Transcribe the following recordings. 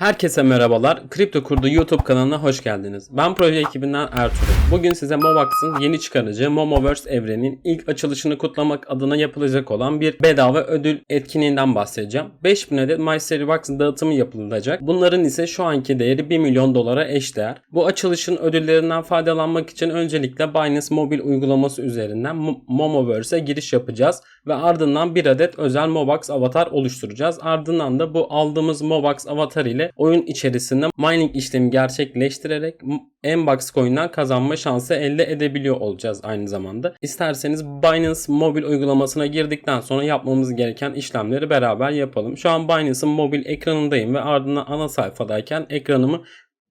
Herkese merhabalar. Kripto Kurdu YouTube kanalına hoş geldiniz. Ben proje ekibinden Ertuğrul. Bugün size Mobax'ın yeni çıkarıcı Momoverse evrenin ilk açılışını kutlamak adına yapılacak olan bir bedava ödül etkinliğinden bahsedeceğim. 5000 adet MySeriebox dağıtımı yapılacak. Bunların ise şu anki değeri 1 milyon dolara eşdeğer. Bu açılışın ödüllerinden faydalanmak için öncelikle Binance mobil uygulaması üzerinden Mo- Momoverse'e giriş yapacağız ve ardından bir adet özel Mobax avatar oluşturacağız. Ardından da bu aldığımız Mobax avatar ile oyun içerisinde mining işlemi gerçekleştirerek Mbox coin'den kazanma şansı elde edebiliyor olacağız aynı zamanda. İsterseniz Binance mobil uygulamasına girdikten sonra yapmamız gereken işlemleri beraber yapalım. Şu an Binance'ın mobil ekranındayım ve ardından ana sayfadayken ekranımı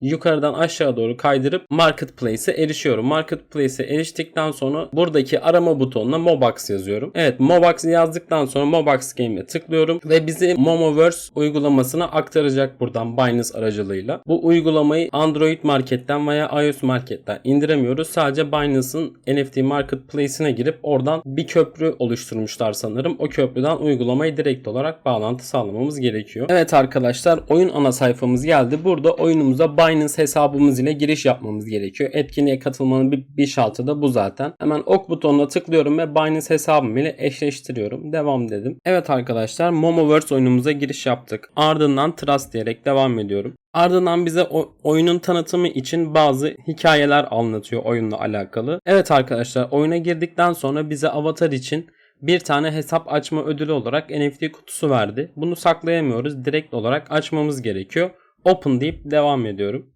yukarıdan aşağı doğru kaydırıp Marketplace'e erişiyorum. Marketplace'e eriştikten sonra buradaki arama butonuna Mobox yazıyorum. Evet Mobox yazdıktan sonra Mobox Game'e tıklıyorum ve bizi Momoverse uygulamasına aktaracak buradan Binance aracılığıyla. Bu uygulamayı Android marketten veya iOS marketten indiremiyoruz. Sadece Binance'ın NFT Marketplace'ine girip oradan bir köprü oluşturmuşlar sanırım. O köprüden uygulamayı direkt olarak bağlantı sağlamamız gerekiyor. Evet arkadaşlar oyun ana sayfamız geldi. Burada oyunumuza Binance hesabımız ile giriş yapmamız gerekiyor. Etkinliğe katılmanın bir, bir şartı da bu zaten. Hemen ok butonuna tıklıyorum ve Binance hesabım ile eşleştiriyorum. Devam dedim. Evet arkadaşlar Momoverse oyunumuza giriş yaptık. Ardından Trust diyerek devam ediyorum. Ardından bize o- oyunun tanıtımı için bazı hikayeler anlatıyor oyunla alakalı. Evet arkadaşlar oyuna girdikten sonra bize avatar için bir tane hesap açma ödülü olarak NFT kutusu verdi. Bunu saklayamıyoruz. Direkt olarak açmamız gerekiyor. Open deyip devam ediyorum.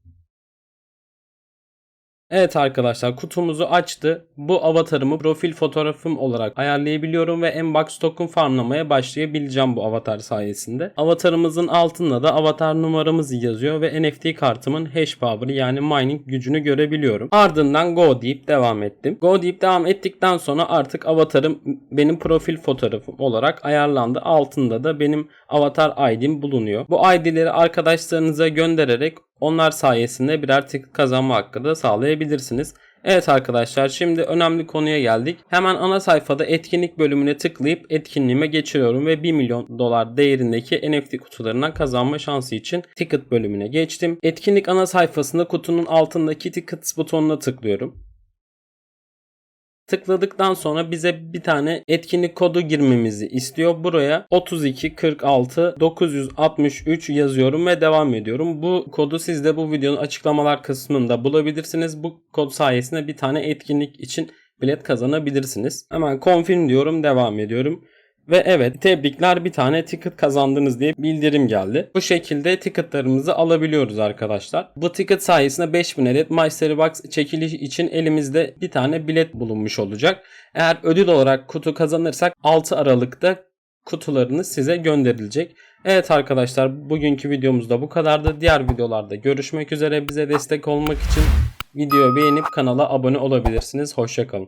Evet arkadaşlar kutumuzu açtı. Bu avatarımı profil fotoğrafım olarak ayarlayabiliyorum ve Mbox token farmlamaya başlayabileceğim bu avatar sayesinde. Avatarımızın altında da avatar numaramız yazıyor ve NFT kartımın hash power'ı yani mining gücünü görebiliyorum. Ardından go deyip devam ettim. Go deyip devam ettikten sonra artık avatarım benim profil fotoğrafım olarak ayarlandı. Altında da benim avatar ID'm bulunuyor. Bu ID'leri arkadaşlarınıza göndererek onlar sayesinde birer tık kazanma hakkı da sağlayabilirsiniz. Evet arkadaşlar şimdi önemli konuya geldik. Hemen ana sayfada etkinlik bölümüne tıklayıp etkinliğime geçiriyorum ve 1 milyon dolar değerindeki NFT kutularından kazanma şansı için ticket bölümüne geçtim. Etkinlik ana sayfasında kutunun altındaki tickets butonuna tıklıyorum. Tıkladıktan sonra bize bir tane etkinlik kodu girmemizi istiyor. Buraya 32 46 963 yazıyorum ve devam ediyorum. Bu kodu siz de bu videonun açıklamalar kısmında bulabilirsiniz. Bu kod sayesinde bir tane etkinlik için bilet kazanabilirsiniz. Hemen confirm diyorum, devam ediyorum. Ve evet tebrikler bir tane ticket kazandınız diye bildirim geldi. Bu şekilde ticketlarımızı alabiliyoruz arkadaşlar. Bu ticket sayesinde 5000 adet MySeriebox çekiliş için elimizde bir tane bilet bulunmuş olacak. Eğer ödül olarak kutu kazanırsak 6 Aralık'ta kutularınız size gönderilecek. Evet arkadaşlar bugünkü videomuz da bu kadardı. Diğer videolarda görüşmek üzere. Bize destek olmak için videoyu beğenip kanala abone olabilirsiniz. Hoşçakalın.